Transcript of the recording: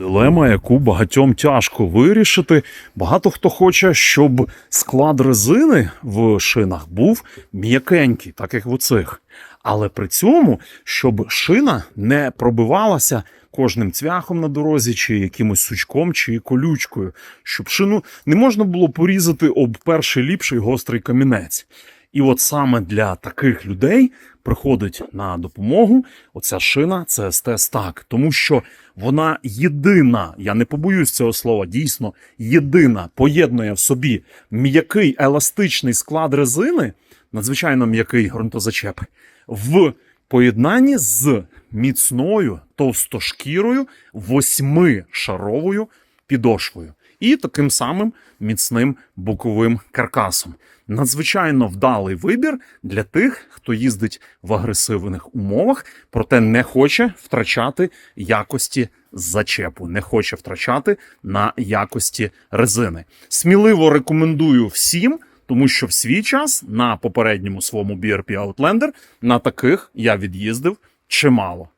Дилема, яку багатьом тяжко вирішити. Багато хто хоче, щоб склад резини в шинах був м'якенький, так як в оцих. Але при цьому, щоб шина не пробивалася кожним цвяхом на дорозі, чи якимось сучком, чи колючкою, щоб шину не можна було порізати об перший ліпший гострий камінець. І от саме для таких людей приходить на допомогу оця шина CST Stack, тому що вона єдина, я не побоюсь цього слова, дійсно єдина поєднує в собі м'який еластичний склад резини, надзвичайно м'який ґрунтозачеп, в поєднанні з міцною товстошкірою восьмишаровою підошвою і таким самим міцним боковим каркасом. Надзвичайно вдалий вибір для тих, хто їздить в агресивних умовах, проте не хоче втрачати якості зачепу, не хоче втрачати на якості резини. Сміливо рекомендую всім. Тому що в свій час на попередньому своєму BRP Outlander на таких я від'їздив чимало.